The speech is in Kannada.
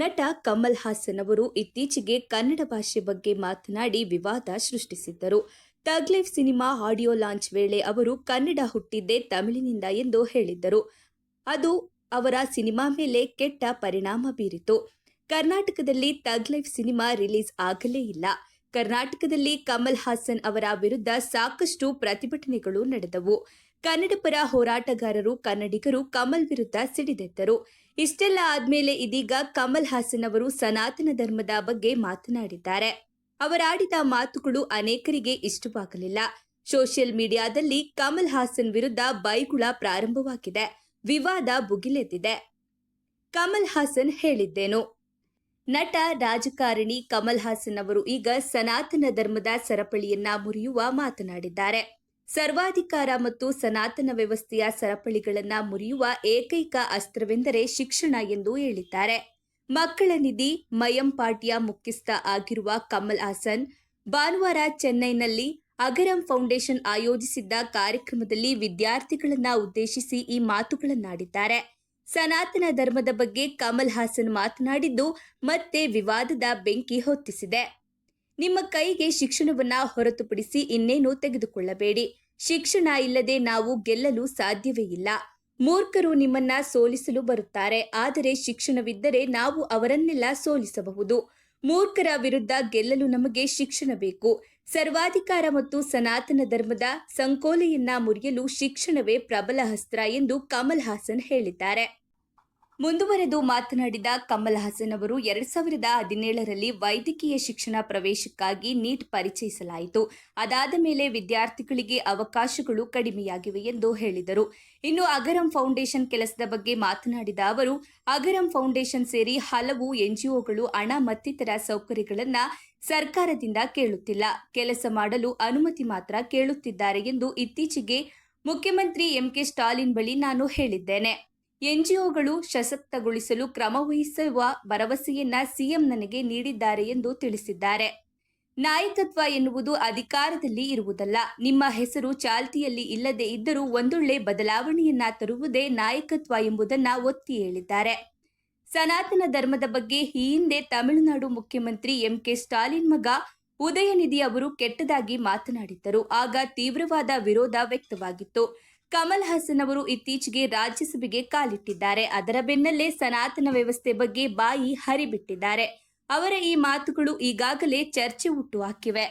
ನಟ ಕಮಲ್ ಹಾಸನ್ ಅವರು ಇತ್ತೀಚೆಗೆ ಕನ್ನಡ ಭಾಷೆ ಬಗ್ಗೆ ಮಾತನಾಡಿ ವಿವಾದ ಸೃಷ್ಟಿಸಿದ್ದರು. ತಗ್ಲೈಫ್ ಸಿನಿಮಾ ಆಡಿಯೋ ಲಾಂಚ್ ವೇಳೆ ಅವರು ಕನ್ನಡ ಹುಟ್ಟಿದ್ದೇ ತಮಿಳಿನಿಂದ ಎಂದು ಹೇಳಿದ್ದರು. ಅದು ಅವರ ಸಿನಿಮಾ ಮೇಲೆ ಕೆಟ್ಟ ಪರಿಣಾಮ ಬೀರಿತು. ಕರ್ನಾಟಕದಲ್ಲಿ ತಗ್ಲೈಫ್ ಸಿನಿಮಾ ರಿಲೀಸ್ ಆಗಲೇ ಇಲ್ಲ. ಕರ್ನಾಟಕದಲ್ಲಿ ಕಮಲ್ ಹಾಸನ್ ಅವರ ವಿರುದ್ಧ ಸಾಕಷ್ಟು ಪ್ರತಿಭಟನೆಗಳು ನಡೆದವು. ಕನ್ನಡ ಪರ ಹೋರಾಟಗಾರರು, ಕನ್ನಡಿಗರು ಕಮಲ್ ವಿರುದ್ಧ ಸಿಡಿದೆದ್ದರು ಇಷ್ಟೆಲ್ಲ ಆದ್ಮೇಲೆ ಇದೀಗ ಕಮಲ್ ಹಾಸನ್ ಅವರು ಸನಾತನ ಧರ್ಮದ ಬಗ್ಗೆ ಮಾತನಾಡಿದ್ದಾರೆ. ಅವರಾಡಿದ ಮಾತುಗಳು ಅನೇಕರಿಗೆ ಇಷ್ಟವಾಗಲಿಲ್ಲ. ಸೋಷಿಯಲ್ ಮೀಡಿಯಾದಲ್ಲಿ ಕಮಲ್ ಹಾಸನ್ ವಿರುದ್ಧ ಬೈಗುಳ ಪ್ರಾರಂಭವಾಗಿದೆ. ವಿವಾದ ಭುಗಿಲೆದ್ದಿದೆ. ಕಮಲ್ ಹಾಸನ್ ಹೇಳಿದ್ದೇನು? ನಟ, ರಾಜಕಾರಣಿ ಕಮಲ್ ಹಾಸನ್ ಅವರು ಈಗ ಸನಾತನ ಧರ್ಮದ ಸರಪಳಿಯನ್ನ ಮುರಿಯುವ ಮಾತನಾಡಿದ್ದಾರೆ. ಸರ್ವಾಧಿಕಾರ ಮತ್ತು ಸನಾತನ ವ್ಯವಸ್ಥೆಯ ಸರಪಳಿಗಳನ್ನ ಮುರಿಯುವ ಏಕೈಕ ಅಸ್ತ್ರವೆಂದರೆ ಶಿಕ್ಷಣ ಎಂದು ಹೇಳಿದ್ದಾರೆ. ಮಕ್ಕಳ ನಿಧಿ, ಮಯಂ ಪಾಟಿಯ ಮುಖ್ಯಸ್ಥ ಆಗಿರುವ ಕಮಲ್ ಹಾಸನ್ ಭಾನುವಾರ ಚೆನ್ನೈನಲ್ಲಿ ಅಗರಂ ಫೌಂಡೇಶನ್ ಆಯೋಜಿಸಿದ್ದ ಕಾರ್ಯಕ್ರಮದಲ್ಲಿ ವಿದ್ಯಾರ್ಥಿಗಳನ್ನ ಉದ್ದೇಶಿಸಿ ಈ ಮಾತುಗಳನ್ನಾಡಿದ್ದಾರೆ. ಸನಾತನ ಧರ್ಮದ ಬಗ್ಗೆ ಕಮಲ್ ಹಾಸನ್ ಮಾತನಾಡಿದ್ದು ಮತ್ತೆ ವಿವಾದದ ಬೆಂಕಿ ಹೊತ್ತಿಸಿದೆ. ನಿಮ್ಮ ಕೈಗೆ ಶಿಕ್ಷಣವನ್ನ ಹೊರತುಪಡಿಸಿ ಇನ್ನೇನು ತೆಗೆದುಕೊಳ್ಳಬೇಡಿ. ಶಿಕ್ಷಣ ಇಲ್ಲದೆ ನಾವು ಗೆಲ್ಲಲು ಸಾಧ್ಯವೇ ಇಲ್ಲ. ಮೂರ್ಖರು ನಿಮ್ಮನ್ನ ಸೋಲಿಸಲು ಬರುತ್ತಾರೆ. ಆದರೆ ಶಿಕ್ಷಣವಿದ್ದರೆ ನಾವು ಅವರನ್ನೆಲ್ಲ ಸೋಲಿಸಬಹುದು. ಮೂರ್ಖರ ವಿರುದ್ಧ ಗೆಲ್ಲಲು ನಮಗೆ ಶಿಕ್ಷಣ ಬೇಕು. ಸರ್ವಾಧಿಕಾರ ಮತ್ತು ಸನಾತನ ಧರ್ಮದ ಸಂಕೋಲೆಯನ್ನ ಮುರಿಯಲು ಶಿಕ್ಷಣವೇ ಪ್ರಬಲ ಅಸ್ತ್ರ ಎಂದು ಕಮಲ್ ಹಾಸನ್ ಹೇಳಿದ್ದಾರೆ. ಮುಂದುವರೆದು ಮಾತನಾಡಿದ ಕಮಲ್ ಹಾಸನ್ ಅವರು, ಎರಡ್ ಸಾವಿರದ ಹದಿನೇಳರಲ್ಲಿ ವೈದ್ಯಕೀಯ ಶಿಕ್ಷಣ ಪ್ರವೇಶಕ್ಕಾಗಿ ನೀಟ್ ಪರಿಚಯಿಸಲಾಯಿತು. ಅದಾದ ಮೇಲೆ ವಿದ್ಯಾರ್ಥಿಗಳಿಗೆ ಅವಕಾಶಗಳು ಕಡಿಮೆಯಾಗಿವೆ ಎಂದು ಹೇಳಿದರು. ಇನ್ನು ಅಗರಂ ಫೌಂಡೇಶನ್ ಕೆಲಸದ ಬಗ್ಗೆ ಮಾತನಾಡಿದ ಅವರು, ಅಗರಂ ಫೌಂಡೇಶನ್ ಸೇರಿ ಹಲವು ಎನ್ಜಿಒಗಳು ಹಣ ಮತ್ತಿತರ ಸೌಕರ್ಯಗಳನ್ನು ಸರ್ಕಾರದಿಂದ ಕೇಳುತ್ತಿಲ್ಲ. ಕೆಲಸ ಮಾಡಲು ಅನುಮತಿ ಮಾತ್ರ ಕೇಳುತ್ತಿದ್ದಾರೆ ಎಂದು ಇತ್ತೀಚೆಗೆ ಮುಖ್ಯಮಂತ್ರಿ ಎಂಕೆ ಸ್ಟಾಲಿನ್ ಬಳಿ ನಾನು ಹೇಳಿದ್ದೇನೆ. ಎನ್ಜಿಒಗಳು ಸಶಕ್ತಗೊಳಿಸಲು ಕ್ರಮ ವಹಿಸುವ ಭರವಸೆಯನ್ನ ಸಿಎಂ ನನಗೆ ನೀಡಿದ್ದಾರೆ ಎಂದು ತಿಳಿಸಿದ್ದಾರೆ. ನಾಯಕತ್ವ ಎನ್ನುವುದು ಅಧಿಕಾರದಲ್ಲಿ ಇರುವುದಲ್ಲ. ನಿಮ್ಮ ಹೆಸರು ಚಾಲ್ತಿಯಲ್ಲಿ ಇಲ್ಲದೆ ಇದ್ದರೂ ಒಂದೊಳ್ಳೆ ಬದಲಾವಣೆಯನ್ನ ತರುವುದೇ ನಾಯಕತ್ವ ಎಂಬುದನ್ನ ಒತ್ತಿ ಹೇಳಿದ್ದಾರೆ. ಸನಾತನ ಧರ್ಮದ ಬಗ್ಗೆ ಈ ಹಿಂದೆ ತಮಿಳುನಾಡು ಮುಖ್ಯಮಂತ್ರಿ ಎಂಕೆ ಸ್ಟಾಲಿನ್ ಮಗ ಉದಯನಿಧಿ ಅವರು ಕೆಟ್ಟದಾಗಿ ಮಾತನಾಡಿದ್ದರು. ಆಗ ತೀವ್ರವಾದ ವಿರೋಧ ವ್ಯಕ್ತವಾಗಿತ್ತು. ಕಮಲ್ ಹಾಸನ್ ಅವರು ಇತ್ತೀಚೆಗೆ ರಾಜ್ಯಸಭೆಗೆ ಕಾಲಿಟ್ಟಿದ್ದಾರೆ. ಅದರ ಬೆನ್ನಲ್ಲೇ ಸನಾತನ ವ್ಯವಸ್ಥೆ ಬಗ್ಗೆ ಬಾಯಿ ಹರಿಬಿಟ್ಟಿದ್ದಾರೆ. ಅವರ ಈ ಮಾತುಗಳು ಈಗಾಗಲೇ ಚರ್ಚೆ ಹುಟ್ಟುಹಾಕಿವೆ